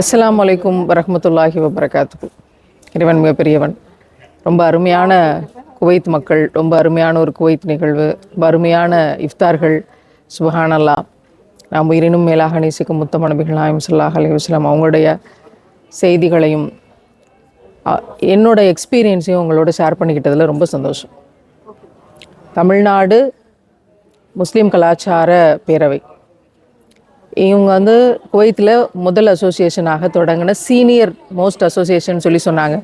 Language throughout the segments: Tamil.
அஸ்லாம் அலைக்கும் வரமத்துல்லாஹி வபரகாத்து இறைவன் மிகப்பெரியவன். ரொம்ப அருமையான குவைத் மக்கள் ரொம்ப அருமையான ஒரு குவைத் நிகழ்வு ரொம்ப அருமையான இஃப்தார்கள். சுபஹானல்லா நாம் உயிரினும் மேலாக நேசிக்கும் முத்த நபிகள் நாயம் சொல்லாஹ் அலைஹி அவங்களுடைய செய்திகளையும் என்னோட எக்ஸ்பீரியன்ஸையும் உங்களோட ஷேர் பண்ணிக்கிட்டதில் ரொம்ப சந்தோஷம். தமிழ்நாடு முஸ்லீம் கலாச்சார பேரவை. இவங்க வந்து குவைத்தில் முதல் அசோசியேஷனாக தொடங்கின சீனியர் மோஸ்ட் அசோசியேஷன் சொல்லி சொன்னாங்க.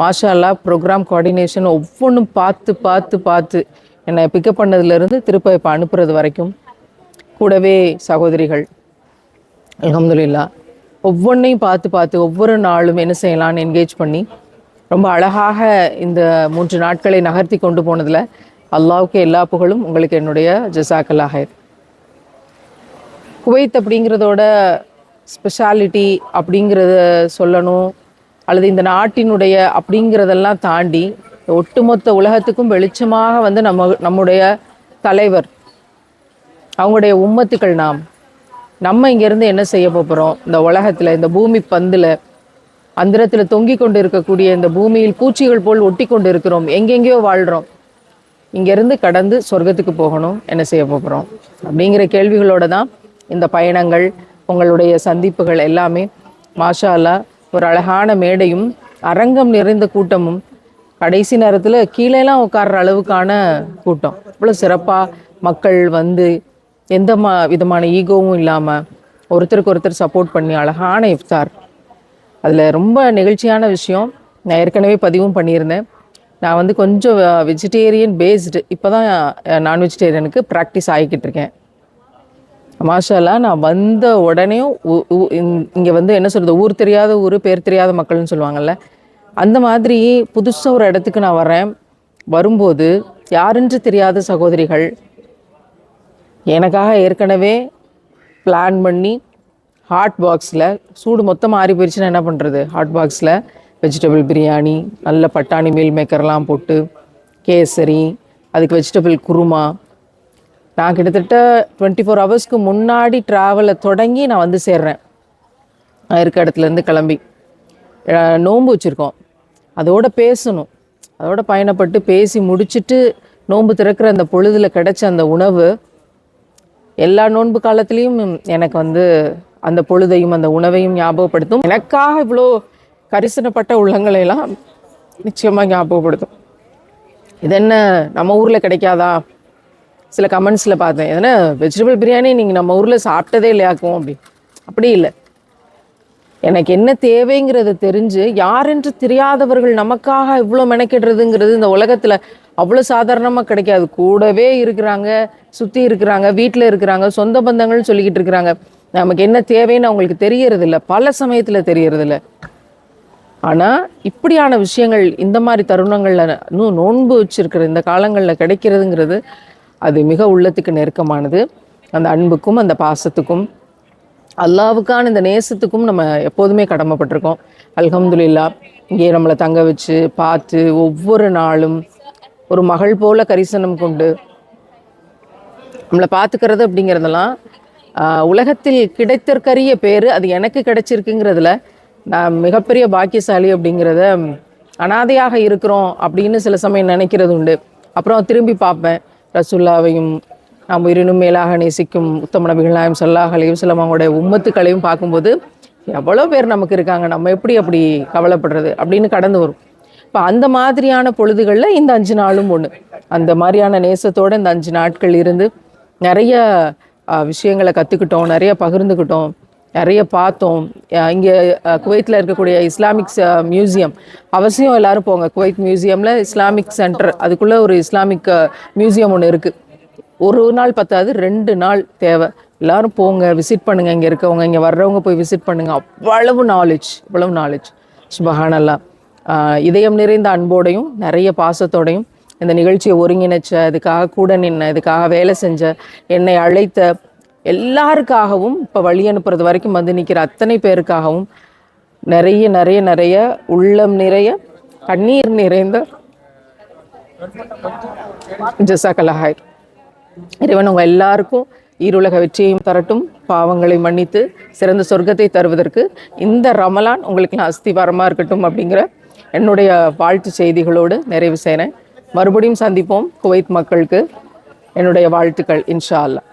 மாஷாலா ப்ரோக்ராம் கோஆர்டினேஷன் ஒவ்வொன்றும் பார்த்து பார்த்து பார்த்து என்னை பிக்கப் பண்ணதுலேருந்து திருப்ப இப்போ அனுப்புறது வரைக்கும் கூடவே சகோதரிகள். அலமதுல்லா ஒவ்வொன்றையும் பார்த்து பார்த்து ஒவ்வொரு நாளும் என்ன செய்யலாம்னு என்கேஜ் பண்ணி ரொம்ப அழகாக இந்த மூன்று நாட்களை நகர்த்தி கொண்டு போனதில் அல்லாவுக்கு எல்லா புகழும் உங்களுக்கு என்னுடைய ஜசாக்கல்லாக குவைத் அப்படிங்கிறதோட ஸ்பெஷாலிட்டி அப்படிங்கிறத சொல்லணும். அல்லது இந்த நாட்டினுடைய அப்படிங்கிறதெல்லாம் தாண்டி ஒட்டுமொத்த உலகத்துக்கும் வெளிச்சமாக வந்து நம்ம நம்முடைய தலைவர் அவங்களுடைய உம்மத்துக்கள் நாம் நம்ம இங்கேருந்து என்ன செய்ய போகிறோம் இந்த உலகத்தில் இந்த பூமி பந்தில் அந்தரத்தில் தொங்கி கொண்டு இருக்கக்கூடிய இந்த பூமியில் பூச்சிகள் போல் ஒட்டி கொண்டு இருக்கிறோம் எங்கெங்கேயோ வாழ்கிறோம் இங்கேருந்து கடந்து சொர்க்கத்துக்கு போகணும். என்ன செய்ய போகிறோம் அப்படிங்கிற கேள்விகளோடு தான் இந்த பயணங்கள் உங்களுடைய சந்திப்புகள் எல்லாமே மாஷாலா ஒரு அழகான மேடையும் அரங்கம் நிறைந்த கூட்டமும் கடைசி நேரத்தில் கீழேலாம் உட்கார்ற அளவுக்கான கூட்டம். இவ்வளோ சிறப்பாக மக்கள் வந்து எந்த மா விதமான ஈகோவும் இல்லாமல் ஒருத்தருக்கு ஒருத்தர் சப்போர்ட் பண்ணி அழகான இஃப்தார். அதில் ரொம்ப நிகழ்ச்சியான விஷயம். நான் ஏற்கனவே பதிவும் பண்ணியிருந்தேன். நான் வந்து கொஞ்சம் வெஜிடேரியன் பேஸ்டு இப்போ தான் நான் வெஜிடேரியனுக்கு ப்ராக்டிஸ் ஆகிக்கிட்டு இருக்கேன். மாஷாலா நான் வந்த உடனே இங்கே வந்து என்ன சொல்கிறது ஊர் தெரியாத ஊர் பேர் தெரியாத மக்கள்னு சொல்லுவாங்கல்ல அந்த மாதிரி புதுசாக ஒரு இடத்துக்கு நான் வரேன் வரும்போது யாருன்று தெரியாத சகோதரிகள் எனக்காக ஏற்கனவே பிளான் பண்ணி ஹாட் பாக்ஸில் சூடு மொத்தம் ஆறி போயிடுச்சுன்னா என்ன பண்ணுறது ஹாட் பாக்ஸில் வெஜிடபிள் பிரியாணி நல்ல பட்டாணி மீல் மேக்கர்லாம் போட்டு கேசரி அதுக்கு வெஜிடபிள் குருமா நான் கிட்டத்தட்ட டுவெண்ட்டி ஃபோர் ஹவர்ஸ்க்கு முன்னாடி ட்ராவலை தொடங்கி நான் வந்து சேர்றேன். நான் இருக்க இடத்துலேருந்து கிளம்பி. நோன்பு வச்சுருக்கோம். அதோட பேசணும். அதோட பயணப்பட்டு பேசி முடிச்சிட்டு நோன்பு திறக்கிற அந்த பொழுதில் கிடைச்ச அந்த உணவு எல்லா நோன்பு காலத்துலேயும் எனக்கு வந்து அந்த பொழுதையும் அந்த உணவையும் ஞாபகப்படுத்தும். எனக்காக இவ்வளோ கரிசனப்பட்ட உள்ளங்களையெல்லாம் நிச்சயமாக ஞாபகப்படுத்தும். இது என்ன நம்ம ஊரில் கிடைக்காதா? சில கமெண்ட்ஸில் பார்த்தேன். எதனா வெஜிடபிள் பிரியாணி நீங்கள் நம்ம ஊரில் சாப்பிட்டதே இல்லையாக்கும் அப்படி. அப்படி இல்லை. எனக்கு என்ன தேவைங்கிறத தெரிஞ்சு யாரென்று தெரியாதவர்கள் நமக்காக இவ்வளோ மெனக்கிடுறதுங்கிறது இந்த உலகத்தில் அவ்வளோ சாதாரணமாக கிடைக்காது. கூடவே இருக்கிறாங்க சுற்றி இருக்கிறாங்க வீட்டில் இருக்கிறாங்க சொந்த பந்தங்கள்னு சொல்லிக்கிட்டு இருக்கிறாங்க. நமக்கு என்ன தேவைன்னு அவங்களுக்கு தெரியறதில்ல. பல சமயத்தில் தெரியறதில்ல. ஆனால் இப்படியான விஷயங்கள் இந்த மாதிரி தருணங்களில் இன்னும் நோன்பு வச்சுருக்கிற இந்த காலங்களில் கிடைக்கிறதுங்கிறது அது மிக உள்ளத்துக்கு நெருக்கமானது. அந்த அன்புக்கும் அந்த பாசத்துக்கும் அல்லாவுக்கான இந்த நேசத்துக்கும் நம்ம எப்போதுமே கடமைப்பட்டிருக்கோம். அல்ஹம்துலில்லா இங்கே நம்மளை தங்க வச்சு பார்த்து ஒவ்வொரு நாளும் ஒரு மகள் போல கரிசனம் கொண்டு நம்மளை பார்த்துக்கிறது அப்படிங்கிறதெல்லாம் உலகத்தில் கிடைத்தற்கரிய பேர் அது எனக்கு கிடைச்சிருக்குங்கிறதுல நான் மிகப்பெரிய பாக்கியசாலி அப்படிங்கிறத அனாதையாக இருக்கிறோம் அப்படின்னு சில சமயம் நினைக்கிறது உண்டு. அப்புறம் திரும்பி பார்ப்பேன். ரசுல்லாவையும் நாம் உயிரினும் மேலாக நேசிக்கும் உத்தம நபிகள் நாயம் சல்லாஹ் அலையுசல்லாம் அவங்களுடைய உம்மத்துக்களையும் பார்க்கும்போது எவ்வளோ பேர் நமக்கு இருக்காங்க நம்ம எப்படி அப்படி கவலைப்படுறது அப்படின்னு கடந்து வரும். இப்போ அந்த மாதிரியான பொழுதுகளில் இந்த அஞ்சு நாளும் ஒன்று அந்த மாதிரியான நேசத்தோடு இந்த அஞ்சு நாட்கள் இருந்து நிறைய விஷயங்களை கற்றுக்கிட்டோம் நிறைய பகிர்ந்துக்கிட்டோம். நிறைய பார்த்தோம். இங்கே குவைத்தில் இருக்கக்கூடிய இஸ்லாமிக்ஸ் மியூசியம். அவசியம் எல்லாரும் போங்க. குவைத் மியூசியமில் இஸ்லாமிக் சென்டர். அதுக்குள்ளே ஒரு இஸ்லாமிக் மியூசியம் ஒன்று இருக்குது ஒரு நாள் பத்தாது ரெண்டு நாள் தேவை. எல்லாரும் போங்க. விசிட் பண்ணுங்கள் இங்கே இருக்கவங்க. இங்கே வர்றவங்க போய் விசிட் பண்ணுங்கள் அவ்வளவு நாலேஜ் இவ்வளவு நாலேஜ் சுபஹானல்லா. இதயம் நிறைந்த அன்போடையும் நிறைய பாசத்தோடையும் இந்த நிகழ்ச்சியை ஒருங்கிணைச்ச இதுக்காக கூட நின்ன இதுக்காக வேலை செஞ்ச என்னை அழைத்த எல்லாருக்காகவும் இப்போ வழி அனுப்புறது வரைக்கும் வந்து நிற்கிற அத்தனை பேருக்காகவும் நிறைய நிறைய நிறைய உள்ளம் நிறைய கண்ணீர் நிறைந்த ஜசாக்கல்லாஹாய் இறைவன் உங்கள் எல்லாருக்கும் ஈருலக வெற்றியையும் தரட்டும். பாவங்களை மன்னித்து சிறந்த சொர்க்கத்தை தருவதற்கு இந்த ரமலான் உங்களுக்கு நான் அஸ்திவாரமாக இருக்கட்டும் அப்படிங்கிற என்னுடைய வாழ்த்து செய்திகளோடு நிறைவு செய்கிறேன் மறுபடியும் சந்திப்போம் குவைத் மக்களுக்கு என்னுடைய வாழ்த்துக்கள் இன்ஷா அல்லாஹ்.